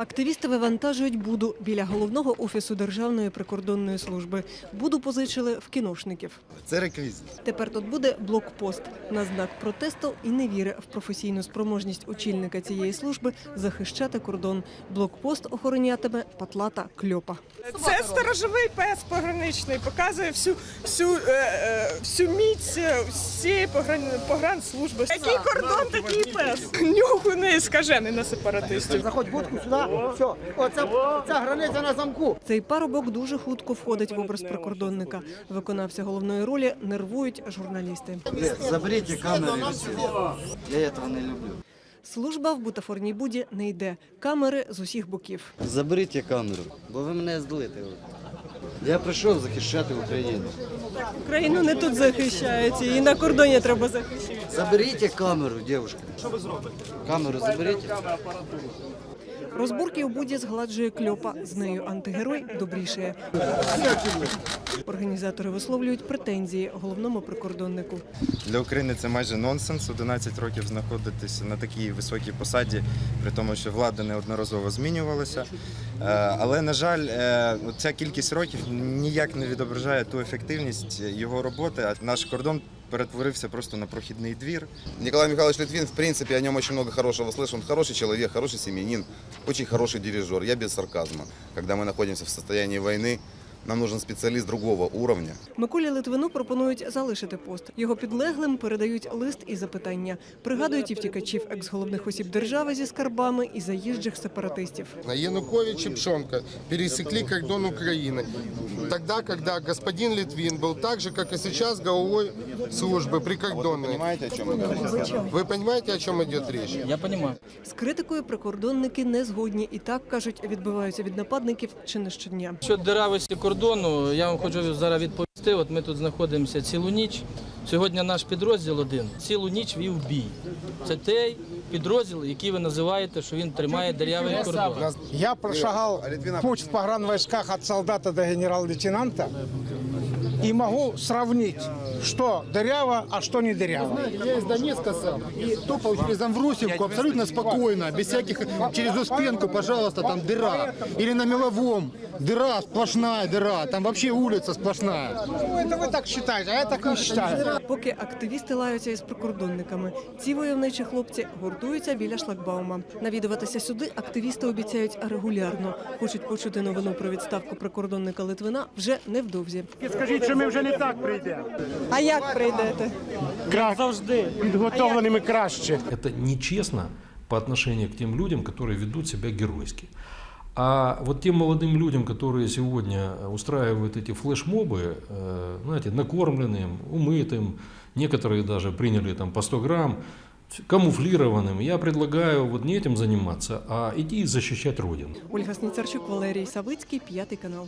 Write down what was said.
Активісти вивантажують буду біля головного офісу Державної прикордонної служби. Буду позичили в кіношників. Це реквізит. Тепер тут буде блокпост на знак протесту і невіри в професійну спроможність очільника цієї служби захищати кордон. Блокпост охоронятиме патлата кльопа. Це сторожовий пес пограничний, показує всю всю, е, е, всю міць е, всієї погран, погранслужби. Який кордон, такий пес. Нюх у неї скажений на сепаратистів. Заходь будку сюди. Все, оце ця границя на замку. Цей парубок дуже хутко входить в образ прикордонника. Виконавця головної ролі нервують журналісти. Заберите камеры и все. Я этого не люблю. Служба в бутафорній буді не йде. Камери з усіх боків. Заберіть камеру, бо ви мене злите. Я прийшов захищати Україну. Україну не тут захищають, і на кордоні треба захищати. Заберіть камеру, дівчинка. Що ви зробите? Камеру заберіть. Розборки у буді згладжує кльопа. З нею антигерой добрішає. Організатори висловлюють претензії головному прикордоннику. Для України це майже нонсенс. 11 років знаходитися на такій високій посаді, при тому, що влада неодноразово змінювалася. Е, Але, на жаль, е, ця кількість років ніяк не відображає ту ефективність його роботи. А наш кордон перетворився просто на прохідний двір. Николай Михайлович Литвин, в принципе, о нем очень много хорошего слышу. Он хороший человек, хороший семьянин, очень хороший дирижер. Я без сарказма. Когда мы находимся в состоянии войны, нам нужен специалист другого уровня. Миколі Литвину пропонують залишити пост. Його підлеглим передають лист і запитання. Пригадують і втікачів екс-головних осіб держави зі скарбами і заїжджих сепаратистів. Янукович и Пшонка пересекли кордон Украины. Тогда, когда господин Литвин был так же, как и сейчас, головой службы прикордонной. Понимаете, о чем мы говорим? Вы понимаете, о чем идет речь? Я понимаю. З критикою прикордонники не згодні і так кажуть, відбиваються від нападників чи не щодня. Що диравості кордону, я вам хочу зараз відповісти. От ми тут знаходимося цілу ніч. Сьогодні наш підрозділ один цілу ніч вів бій. Це той підрозділ, який ви називаєте, що він тримає дерев'яний кордон. Я прошагав путь в погранвойсках від солдата до генерал-лейтенанта и могу сравнить, что дыряво, а что не дыряво. Я из Донецка сам. И топал через Амвросевку абсолютно спокойно, без всяких через Успенку, пожалуйста, там дыра. Или на Меловом дыра, сплошная дыра. Там вообще улица сплошная. Ну, это вы так считаете, а я так не считаю. Поки активісти лаються із прикордонниками, ці войовничі хлопці гуртуються біля шлагбаума. Навідуватися сюди активісти обіцяють регулярно. Хочуть почути новину про відставку прикордонника Литвина вже невдовзі. Скажіть, що ми вже не так прийдемо. А як прийдете? Завжди. Підготовленими краще. Это нечестно по отношению к тем людям, которые ведут себя геройски. А вот тем молодым людям, которые сегодня устраивают эти флешмобы, э, знаете, накормленным, умытым, некоторые даже приняли там по 100 грамм, камуфлированным, я предлагаю вот не этим заниматься, а идти защищать Родину. Ольга Сніцарчук, Валерій Савицький, п'ятий канал.